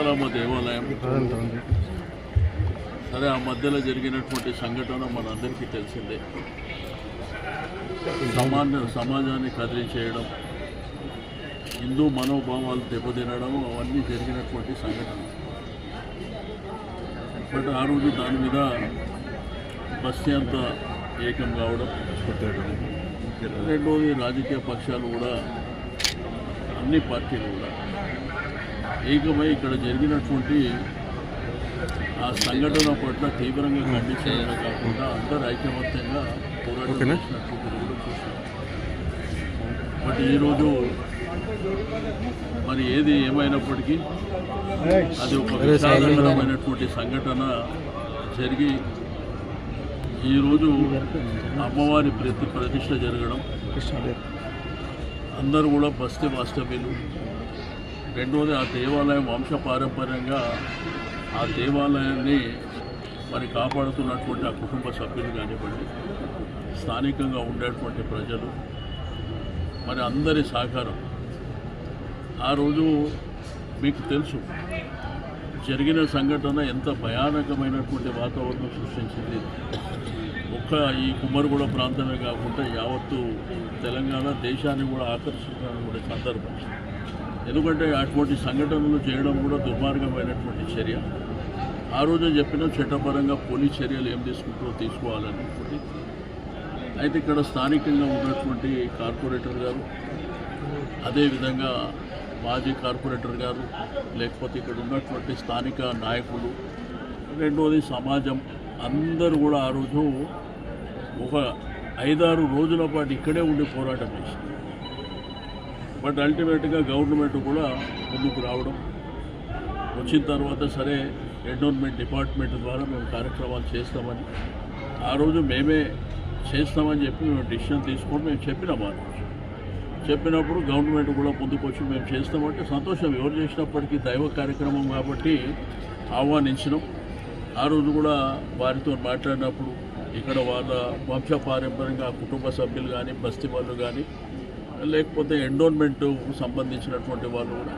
ముత్యాలమ్మ దేవాలయం సరే ఆ మధ్యలో జరిగినటువంటి సంఘటన మనందరికీ తెలిసిందే. సమాన్య సమాజాన్ని కదిలించేయడం హిందూ మనోభావాలు దెబ్బతినడం అవన్నీ జరిగినటువంటి సంఘటన. బట్ ఆ రోజు దాని మీద బస్తీ అంతా ఏకం కావడం రెండోది రాజకీయ పక్షాలు కూడా అన్ని పార్టీలు కూడా ఏకమై ఇక్కడ జరిగినటువంటి ఆ సంఘటన పట్ల తీవ్రంగా ఖండించడమే కాకుండా అందరు ఐకమత్యంగా పోరాటం బట్ ఈరోజు మరి ఏది ఏమైనప్పటికీ అది ఒక విషాదకరమైనటువంటి సంఘటన జరిగి ఈరోజు అమ్మవారి ప్రతి ప్రతిష్ట జరగడం. అందరూ కూడా బస్తీ వాస్తవ్యులు రెండోది ఆ దేవాలయం వంశ పారంపర్యంగా ఆ దేవాలయాన్ని మరి కాపాడుతున్నటువంటి ఆ కుటుంబ సభ్యులు కానివ్వండి స్థానికంగా ఉండేటువంటి ప్రజలు మరి అందరి సహకారం. ఆ రోజు మీకు తెలుసు జరిగిన సంఘటన ఎంత భయానకమైనటువంటి వాతావరణం సృష్టించింది. ఒక్క ఈ కుమ్మరిగూడ ప్రాంతమే కాకుండా యావత్తు తెలంగాణ దేశాన్ని కూడా ఆకర్షించడానికి కూడా సందర్భం. ఎందుకంటే అటువంటి సంఘటనలు చేయడం కూడా దుర్మార్గమైనటువంటి చర్య. ఆ రోజు చెప్పిన చట్టపరంగా పోలీస్ చర్యలు ఏం తీసుకుంటారో తీసుకోవాలని అయితే ఇక్కడ స్థానికంగా ఉన్నటువంటి కార్పొరేటర్ గారు అదేవిధంగా మాజీ కార్పొరేటర్ గారు లేకపోతే ఇక్కడ ఉన్నటువంటి స్థానిక నాయకులు రెండోది సమాజం అందరూ కూడా ఆ రోజు ఒక ఐదారు రోజుల పాటు ఇక్కడే ఉండి పోరాటం చేసింది బట్ అల్టిమేట్గా గవర్నమెంట్ కూడా ముందుకు రావడం వచ్చిన తర్వాత సరే ఎండోన్మెంట్ డిపార్ట్మెంట్ ద్వారా మేము కార్యక్రమాలు చేస్తామని. ఆ రోజు మేమే చేస్తామని చెప్పి మేము డిసిషన్ తీసుకొని మేము చెప్పినాం ఆ రోజు చెప్పినప్పుడు గవర్నమెంట్ కూడా ముందుకు వచ్చి మేము చేస్తామంటే సంతోషం. ఎవరు చేసినప్పటికీ దైవ కార్యక్రమం కాబట్టి ఆహ్వానించినాం. ఆ రోజు కూడా వారితో మాట్లాడినప్పుడు ఇక్కడ వాళ్ళ వంశ పారంపర్యంగా కుటుంబ సభ్యులు కానీ బస్తీ వాళ్ళు కానీ లేకపోతే ఎండోన్మెంట్ సంబంధించినటువంటి వాళ్ళు కూడా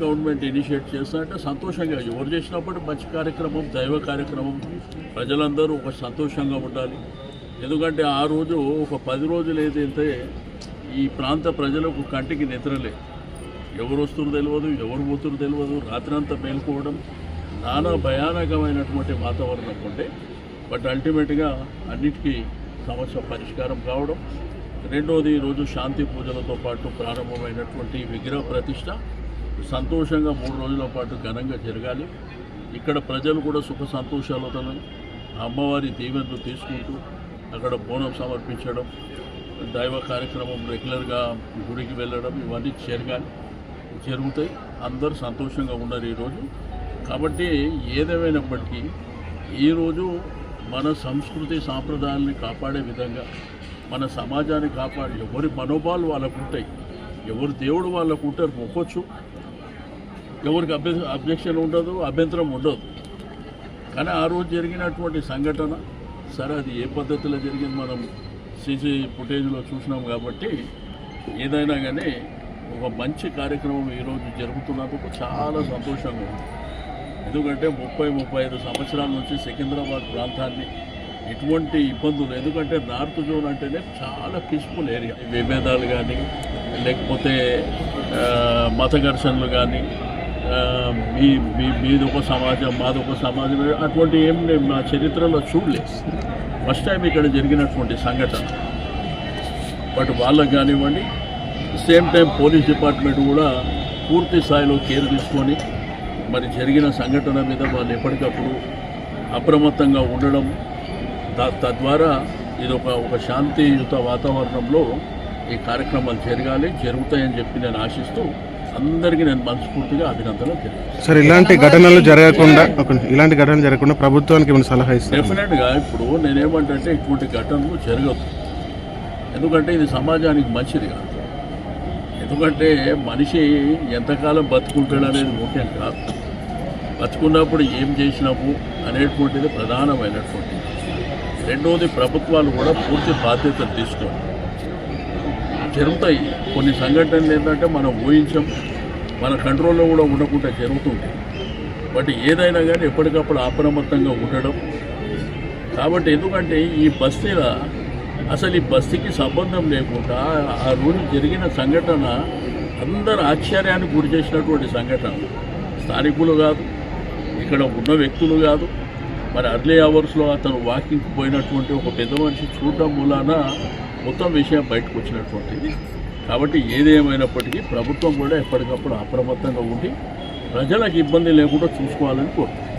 గవర్నమెంట్ ఇనిషియేట్ చేస్తారంటే సంతోషంగా ఎవరు చేసినప్పుడు మంచి కార్యక్రమం దైవ కార్యక్రమం. ప్రజలందరూ ఒక సంతోషంగా ఉండాలి. ఎందుకంటే ఆ రోజు ఒక పది రోజులు ఏదైతే ఈ ప్రాంత ప్రజలకు కంటికి నిద్రలే. ఎవరు వస్తున్నారు తెలియదు ఎవరు పోతున్నారు తెలియదు రాత్రంతా మేల్కోవడం నానా భయానకమైనటువంటి వాతావరణం ఉంటే బట్ అల్టిమేట్గా అన్నిటికీ సమస్య పరిష్కారం కావడం. రెండోది రోజు శాంతి పూజలతో పాటు ప్రారంభమైనటువంటి విగ్రహ ప్రతిష్ట. సంతోషంగా మూడు రోజుల పాటు ఘనంగా జరగాలి. ఇక్కడ ప్రజలు కూడా సుఖ సంతోషాలతో అమ్మవారి దీవెనలు తీసుకుంటూ అక్కడ బోనం సమర్పించడం దైవ కార్యక్రమం రెగ్యులర్గా గుడికి వెళ్ళడం ఇవన్నీ జరగాలి. జరుగుతాయి. అందరూ సంతోషంగా ఉన్నారు ఈరోజు కాబట్టి ఏదేమైనప్పటికీ ఈరోజు మన సంస్కృతి సాంప్రదాయాల్ని కాపాడే విధంగా మన సమాజాన్ని కాపాడి ఎవరి మనోభావాలు వాళ్ళకు ఉంటాయి ఎవరి దేవుడు వాళ్ళకు ఉంటారు ఒప్పొచ్చు ఎవరికి అభ్య అబ్జెక్షన్ ఉండదు అభ్యంతరం ఉండదు. కానీ ఆ రోజు జరిగినటువంటి సంఘటన సరే అది ఏ పద్ధతిలో జరిగింది మనం సీసీ ఫుటేజ్లో చూసినాం కాబట్టి ఏదైనా కానీ ఒక మంచి కార్యక్రమం ఈరోజు జరుగుతున్నందుకు చాలా సంతోషంగా ఉంది. ఎందుకంటే ముప్పై ముప్పై ఐదు సంవత్సరాల నుంచి సికింద్రాబాద్ ప్రాంతాన్ని ఎటువంటి ఇబ్బందులు. ఎందుకంటే నార్త్ జోన్ అంటేనే చాలా పీస్ఫుల్ ఏరియా విభేదాలు కానీ లేకపోతే మత ఘర్షణలు కానీ మీ మీ మీది ఒక సమాజం మాది ఒక సమాజం అటువంటి ఏం మా నా చరిత్రలో చూడలేదు. ఫస్ట్ టైం ఇక్కడ జరిగినటువంటి సంఘటన. బట్ వాళ్ళకు కానివ్వండి సేమ్ టైం పోలీస్ డిపార్ట్మెంట్ కూడా పూర్తి స్థాయిలో కేర్ తీసుకొని మరి జరిగిన సంఘటన మీద వాళ్ళు ఎప్పటికప్పుడు అప్రమత్తంగా ఉండడం తద్వారా ఇది ఒక ఒక శాంతియుత వాతావరణంలో ఈ కార్యక్రమాలు జరగాలి జరుగుతాయని చెప్పి నేను ఆశిస్తూ అందరికీ నేను మనస్ఫూర్తిగా అభినందనలు సార్ ఇలాంటి ఘటనలు జరగకుండా. ఇలాంటి ఘటనలు జరగకుండా ప్రభుత్వానికి ఏమైనా సలహా ఇస్తారు? డెఫినెట్గా ఇప్పుడు నేనేమంటే ఇటువంటి ఘటనలు జరగదు. ఎందుకంటే ఇది సమాజానికి మంచిది కాదు. ఎందుకంటే మనిషి ఎంతకాలం బతుకుంటాడు అనేది ముఖ్యం కాదు. బతుకున్నప్పుడు ఏం చేసినాము అనేటువంటిది ప్రధానమైనటువంటిది. రెండవది ప్రభుత్వాలు కూడా పూర్తి బాధ్యతలు తీసుకోవాలి. జరుగుతాయి కొన్ని సంఘటనలు ఏంటంటే మనం ఊహించం మన కంట్రోల్లో కూడా ఉండకుండా జరుగుతుంటాయి బట్ ఏదైనా కానీ ఎప్పటికప్పుడు అప్రమత్తంగా ఉండడం. కాబట్టి ఎందుకంటే ఈ బస్తీల అసలు ఈ బస్తీకి సంబంధం లేకుండా ఆ రోజు జరిగిన సంఘటన అందరు ఆశ్చర్యానికి గురి చేసినటువంటి సంఘటన. స్థానికులు కాదు ఇక్కడ ఉన్న వ్యక్తులు కాదు మరి అర్లీ అవర్స్లో అతను వాకింగ్కి పోయినటువంటి ఒక పెద్ద మనిషి చూడడం మూలాన మొత్తం విషయం బయటకు వచ్చినటువంటిది. కాబట్టి ఏదేమైనప్పటికీ ప్రభుత్వం కూడా ఎప్పటికప్పుడు అప్రమత్తంగా ఉండి ప్రజలకు ఇబ్బంది లేకుండా చూసుకోవాలని కోరుతుంది.